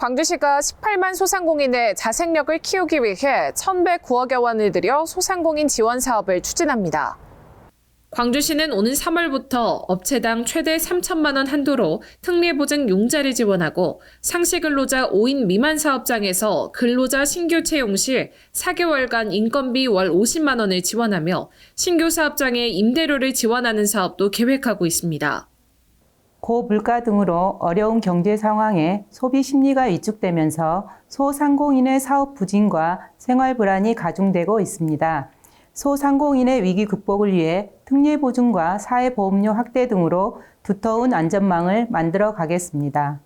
광주시가 18만 소상공인의 자생력을 키우기 위해 1,109억여 원을 들여 소상공인 지원 사업을 추진합니다. 광주시는 오는 3월부터 업체당 최대 3천만 원 한도로 특례보증 용자를 지원하고 상시 근로자 5인 미만 사업장에서 근로자 신규 채용 시 4개월간 인건비 월 50만 원을 지원하며 신규 사업장의 임대료를 지원하는 사업도 계획하고 있습니다. 고물가 등으로 어려운 경제 상황에 소비 심리가 위축되면서 소상공인의 사업 부진과 생활 불안이 가중되고 있습니다. 소상공인의 위기 극복을 위해 특례 보증과 사회보험료 확대 등으로 두터운 안전망을 만들어 가겠습니다.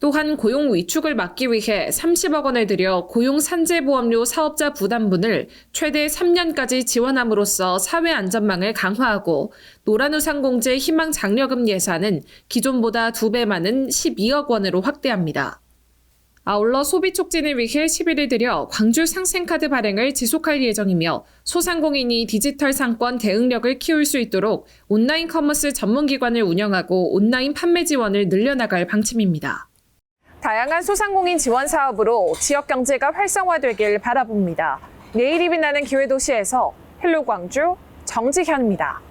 또한 고용 위축을 막기 위해 30억 원을 들여 고용 산재보험료 사업자 부담분을 최대 3년까지 지원함으로써 사회 안전망을 강화하고 노란우상공제 희망 장려금 예산은 기존보다 2배 많은 12억 원으로 확대합니다. 아울러 소비 촉진을 위해 11일 들여 광주 상생카드 발행을 지속할 예정이며 소상공인이 디지털 상권 대응력을 키울 수 있도록 온라인 커머스 전문기관을 운영하고 온라인 판매 지원을 늘려나갈 방침입니다. 다양한 소상공인 지원 사업으로 지역 경제가 활성화되길 바라봅니다. 내일이 빛나는 기회도시에서 헬로 광주 정지현입니다.